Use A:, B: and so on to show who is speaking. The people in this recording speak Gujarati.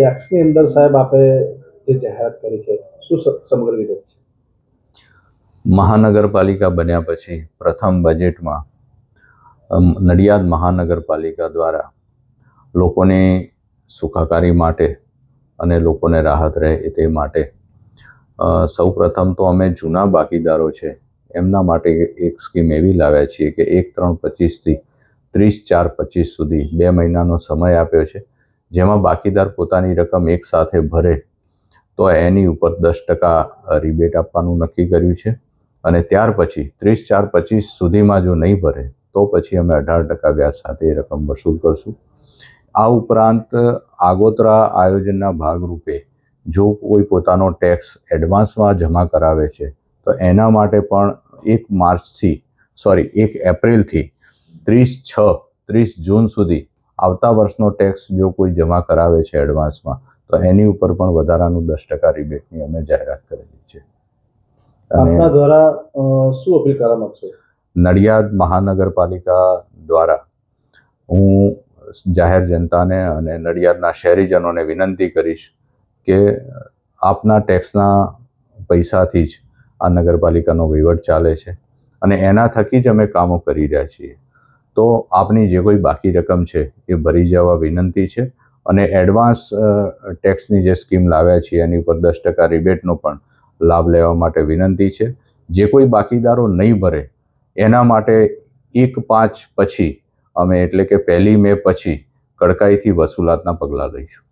A: ટેક્સની અંદર સાહેબ આપે જે જાહેરાત કરી છે, શું સમગ્ર વિગત છે?
B: મહાનગરપાલિકા બન્યા પછી પ્રથમ બજેટમાં નડિયાદ મહાનગરપાલિકા દ્વારા લોકોને સુખાકારી માટે અને લોકોને રાહત રહે તે માટે સૌ સૌપ્રથમ તો અમે જૂના બાકીદારો છે, એમના માટે એક સ્કીમ એવી લાવ્યા છીએ કે એક, ત્રણ, પચીસથી ત્રીસ, ચાર, પચીસ સુધી બે મહિનાનો સમય આપ્યો છે. જેમાં બાકીદાર પોતાની રકમ એક સાથે ભરે, તો એની ઉપર દસ ટકા રિબેટ આપવાનું નક્કી કર્યું છે. અને ત્યાર પછી, ત્રીસ ચાર પચીસ સુધીમાં જો નહીં ભરે, તો પછી અમે અઢાર ટકા વ્યાજ સાથે એ રકમ વસૂલ કરશું. આ ઉપરાંત, આગોતરા આયોજનના ભાગરૂપે જો કોઈ પોતાનો ટેક્સ એડવાન્સમાં જમા કરાવે છે, તો એના માટે પણ એક માર્ચથી, સોરી, એક એપ્રિલથી ત્રીસ છ, ત્રીસ જૂન સુધી આવતા વર્ષનો ટેક્સ જો કોઈ જમા કરાવે છે એડવાન્સમાં તો એની ઉપર પણ વધારાનું દસ ટકા રિબેટની અમે જાહેરાત કરેલી છે.
A: આપના દ્વારા શું અપીલ કરવા માંગશો?
B: નડિયાદ મહાનગરપાલિકા દ્વારા હું જાહેર જનતાને અને નડિયાદના શહેરીજનોને વિનંતી કરીશ કે આપના ટેક્સના પૈસાથી જ આ નગરપાલિકાનો વહીવટ ચાલે છે અને એના થકી જ અમે કામો કરી રહ્યા છીએ. તો આપની જે કોઈ બાકી રકમ છે એ ભરી જવા વિનંતી છે અને એડવાન્સ ટેક્સની જે સ્કીમ લાવ્યા છીએ એની ઉપર દસ ટકા રિબેટનો પણ લાભ લેવા માટે વિનંતી છે. જે કોઈ બાકીદારો નહીં ભરે, એના માટે એક પાંચ પછી, અમે એટલે કે પહેલી મે પછી કડકાઈથી વસૂલાતના પગલાં લઈશું.